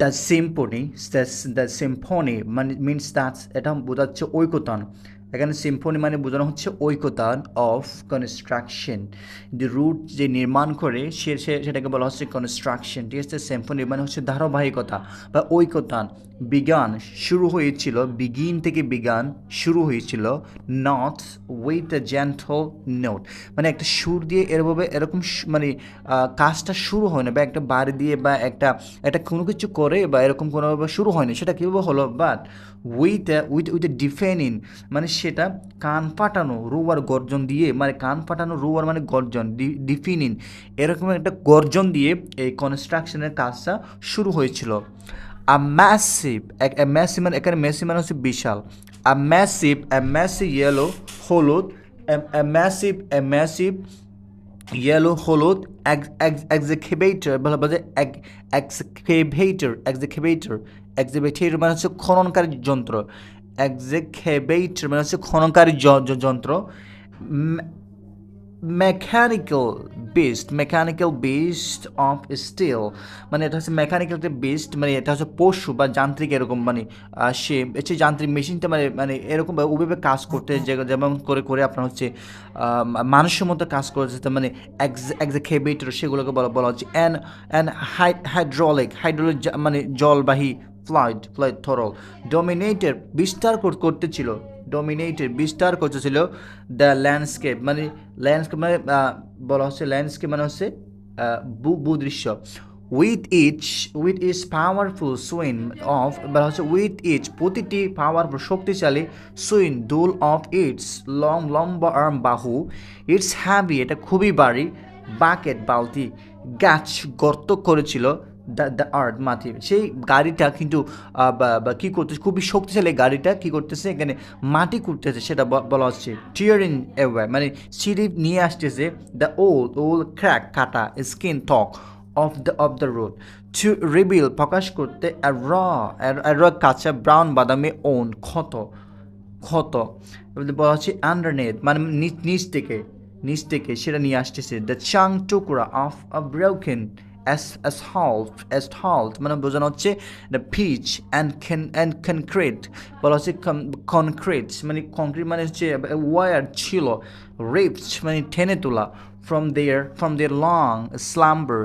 The symphony the symphony মানে means that's এটা বোঝাচ্ছে ঐকতান। এখানে সিম্ফনি মানে বোঝানো হচ্ছে ঐকতান অফ কনস্ট্রাকশন যে রুট যে নির্মাণ করে, সে সেটাকে বলা হচ্ছে কনস্ট্রাকশন ঠিক আছে? সিম্ফনি মানে হচ্ছে ধারাবাহিকতা বা ঐকতান। বিজ্ঞান শুরু হয়েছিল বিগিন থেকে বিজ্ঞান শুরু হয়েছিল not with the gentle note মানে একটা সুর দিয়ে এরভাবে এরকম মানে কাজটা শুরু হয় না, বা একটা বাড়ি দিয়ে, বা একটা একটা কোনো কিছু করে, বা এরকম কোনোভাবে শুরু হয় না। সেটা কীভাবে হলো? But with with with deafening মানে সেটা কান ফাটানো, রোয়ার গর্জন দিয়ে মানে কান ফাটানো, রোয়ার মানে গর্জন ডিফিনিং এরকম একটা গর্জন দিয়ে এই কনস্ট্রাকশনের কাজটা শুরু হয়েছিল। আ ম্যাসিভ ম্যাসিভ মানে এখানে ম্যাসিভ মানে হচ্ছে বিশাল a massive a massive yellow হলুদ a massive A massive yellow হলুদ এক্সিকেভেটর বলা বলা এক্সিকেভেটর এক্সিকেভেটর এক্সিকেভেটর মানে হচ্ছে খননকারী যন্ত্র। এক্সিকেভেটর মানে হচ্ছে খননকারী যন্ত্র। Mechanical beast mechanical beast of steel মানে এটা হচ্ছে মেকানিক্যাল একটা বেস্ট মানে এটা হচ্ছে পশু বা যান্ত্রিক এরকম মানে সে হচ্ছে যান্ত্রিক মেশিনটা মানে মানে এরকম ওভাবে কাজ করতে যেমন করে করে আপনার হচ্ছে মানুষের মতো কাজ করছে তার মানে এক্সাকেবেটর সেগুলোকে বলা বলা হচ্ছে অ্যান্ড অ্যান্ড হাইড্রোলিক হাইড্রোলিক মানে জলবাহী ফ্লাইট ফ্লাইট থরল ডোমিনেটের বিস্তার কর- করতেছিল ডোমিনেটেড বিস্তার করতেছিল দ্য ল্যান্ডস্কেপ মানে ল্যান্ডস্কেপ মানে বলা হচ্ছে ল্যান্ডস্কেপ মানে হচ্ছে ভূদৃশ্য। With each with is powerful swing of বলা হচ্ছে উইথ ইচ প্রতিটি পাওয়ারফুল শক্তিশালী সুইন দুল অফ ইটস লং লম্বা আর্ম বাহু ইটস হ্যাভি এটা খুবই বাড়ি বাকেট বালতি, গাছ গর্ত করেছিল দ্য আর্থ মাটি। সেই গাড়িটা কিন্তু কী করতেছে, খুবই শক্তিশালী গাড়িটা কী করতেছে, এখানে মাটি করতেছে সেটা বলা হচ্ছে টিয়ারিং এওয়ে মানে সিঁড়ি নিয়ে আসতেছে দ্য ওল ওল ক্র্যাক কাটা skin talk of the of the road to rebuild প্রকাশ করতে র কাঁচা ব্রাউন বাদামি ওন, ক্ষত ক্ষত, বলা হচ্ছে আন্ডারনেট মানে নিচ নিচ থেকে নিচ থেকে সেটা নিয়ে আসতেছে দ্য চাং টুকরা of a broken as asphalt asphalt মানে বোঝানো হচ্ছে the pitch and can and concrete বলা হচ্ছে কনক্রিট মানে কংক্রিট মানে হচ্ছে ওয়ার ছিল রিপস মানে টেনে তোলা from their from their long slumber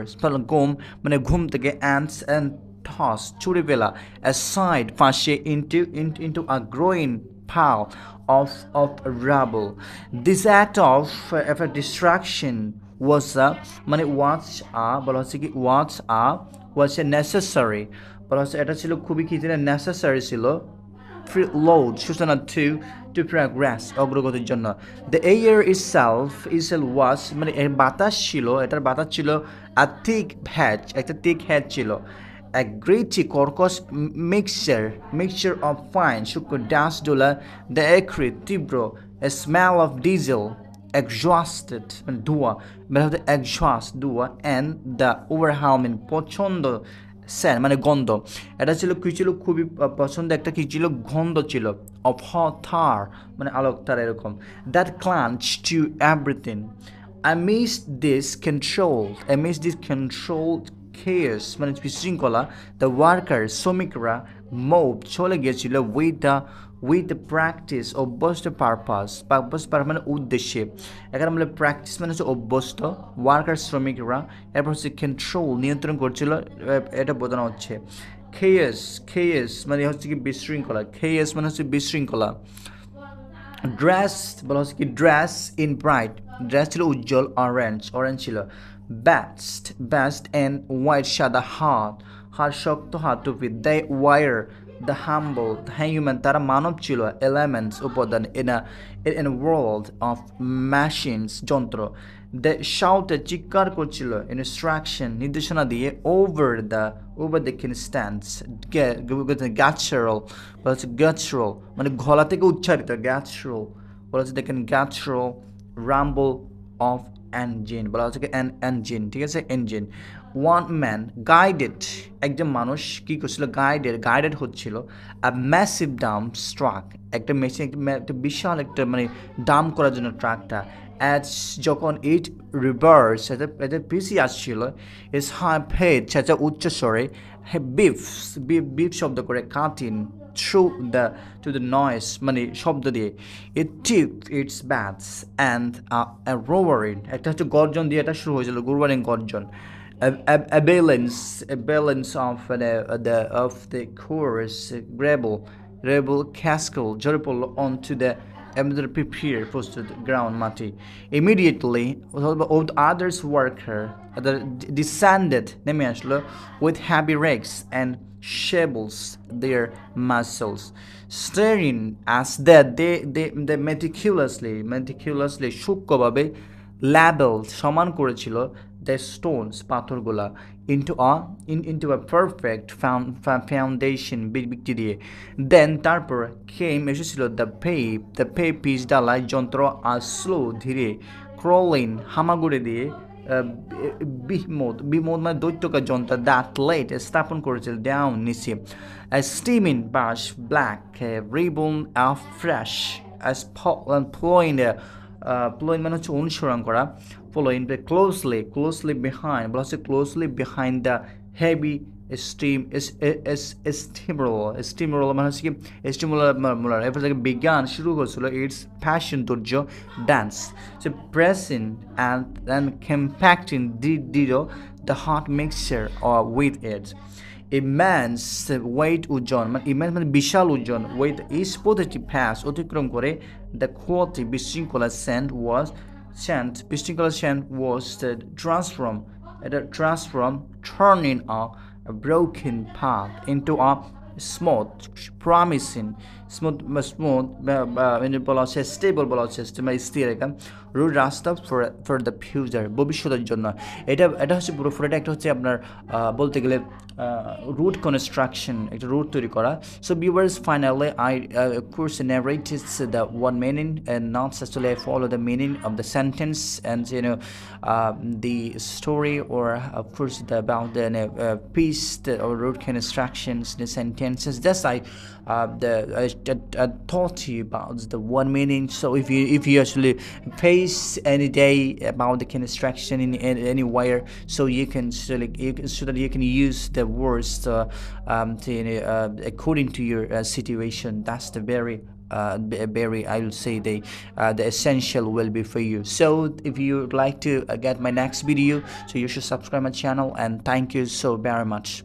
ঘুম মানে ঘুম থেকে অ্যান্ডস অ্যান্ড toss ছুড়ে ফেলা aside পাশে into into into a growing pile of of rubble. This act of uh, of a distraction a মানে was a বলা হচ্ছে কি was a was a necessary বলা হচ্ছে এটা ছিল খুবই কি ছিল necessary ছিল load সূচনা to to progress অগ্রগতির জন্য the air itself itself was মানে এর বাতাস ছিল এটার বাতাস ছিল a thick hatch একটা thick hatch ছিল a gritty কর্কশ mixture mixture of fine শুক্র ডাস ডোলা the acrid তীব্র a smell of diesel exhausted মানে ধোঁয়া মানে হচ্ছে exhaust ধোঁয়া and the overwhelming প্রচণ্ড স্যান মানে গন্ধ। এটা ছিল কি ছিল? খুবই পছন্দ একটা কি ছিল? গন্ধ ছিল অফ থার মানে আলোক তার এরকম। That crunch to everything I miss this control. Miss this controlled chaos মানে বিশৃঙ্খলা দ্য ওয়ার্কার শ্রমিকরা মোভ চলে গিয়েছিল with the with the practice অভ্যস্ত পারপাস পারপাস পার মানে উদ্দেশ্যে। এখানে আমরা প্র্যাকটিস মানে হচ্ছে অভ্যস্ত ওয়ার্কার শ্রমিকরা। এরপর হচ্ছে কন্ট্রোল নিয়ন্ত্রণ করছিল এটা বোঝানো হচ্ছে। খেয়েস খেয়েস মানে হচ্ছে কি বিশৃঙ্খলা। খেয়েস মানে হচ্ছে বিশৃঙ্খলা। ড্রেস বলা হচ্ছে কি ড্রেস ইন ব্রাইট ড্রেস ছিল উজ্জ্বল অরেঞ্জ অরেঞ্জ ছিল। ব্যাস্ট ব্যাস্ট অ্যান্ড হোয়াইট সাদা হাত হাত শক্ত হাত টুপি। The war the humble human তারা মানব ছিল এলিমেন্টস উপাদান in a in world of machines যন্ত্র। দ্য শাউটে চিৎকার করছিল ইনস্ট্রাকশন নির্দেশনা দিয়ে over the over the kin stands guttural বলা হচ্ছে গ্যাচরাল মানে গলা থেকে উচ্চারিত গ্যাচরাল বলা হচ্ছে দেখেন গ্যাচরাল রাম্বল অফ এনজিন বলা হচ্ছে এন এনজিন ঠিক আছে? এনজিন ওয়ান ম্যান গাইডেড একজন মানুষ কী করছিল? গাইডেড গাইডেড হচ্ছিল আ ম্যাসিভ ডাম ট্রাক একটা মেশিন একটা বিশাল একটা মানে ডাম করার জন্য ট্রাকটা অ্যাজ যখন ইট রিভার্স এতে পিছিয়ে আসছিল ইস হাই ফেড চাচা উচ্চ স্বরে হে বিফ বিফ শব্দ করে cutting through the to the noise মানে শব্দ দিয়ে it tip its bats and roaring একটা হচ্ছে গর্জন দিয়ে এটা শুরু হয়েছিল গুরবারিং গর্জন। a, a, a balance a balance of the, the of the chorus rebel rebel castle জোরে পড়লো onto the আমাদের prepare প্রস্তুত ground মাটি immediately with others worker other descended নেমে আসলো with heavy rakes and shovels their muscles staring as that they they, they meticulously meticulously সূক্ষ্মভাবে label সমান করেছিল the stones পাথরগুলা into a in into a perfect foundation বিক্রি দিয়ে then তারপর came এসেছিল the pave the pay piece ডালায় যন্ত্র আর slow ধীরে ক্রলিং হামাগুড়ি দিয়ে বিমোদ বিমোদ মানে দৈত্যকার যন্ত্র দ্যাট লেট স্থাপন করেছিল ডাউন নিচে। Steaming bus black ribbon of fresh plowing plowing মানে হচ্ছে অনুসরণ করা। The closely closely behind, বলা হচ্ছে the heavy steam is is stimulal stimulal মানে হচ্ছে কি stimulal এরপর থেকে বিজ্ঞান শুরু করেছিল ইটস ফ্যাশন ধৈর্য dance so pressing and and compacting the দিল the hot mixture with it ইম্যান্স wait ওজন মানে ইম্যান্স মানে বিশাল ওজন ওয়েট ইস পদ্ধতি ফ্যাস অতিক্রম করে দ্য কোয়ালিটি বিশৃঙ্খলা সেন্ট ওয়াজ সেন্ট বিশৃঙ্খলা সেন্ট ওয়াজ ট্রান্সফর্ম এটা transform turning a, a broken path into a smooth, promising, smooth, smooth, মানে বলা হচ্ছে স্টেবল বলা হচ্ছে মানে স্থির এখান রুট রাস্তা ফর ফর দ্য ফিউচার ভবিষ্যতের জন্য এটা এটা হচ্ছে পুরো একটা হচ্ছে আপনার বলতে গেলে রুট কনস্ট্রাকশন একটা রুট তৈরি করা so viewers finally I course narrated the one meaning and not actually follow the meaning of the sentence and you know uh, the story or of course the, about the uh, piece the, or root constructions the sentences that's I uh, the I, I, I you about the one meaning so if you if you actually face any day about the construction in, in anywhere so you can so, like, you can, so that you can use the words uh, um, to, uh, according to your uh, situation. That's the very uh, very I will say the uh, the essential will be for you. So if you would like to uh, get my next video so you should subscribe my channel and thank you so very much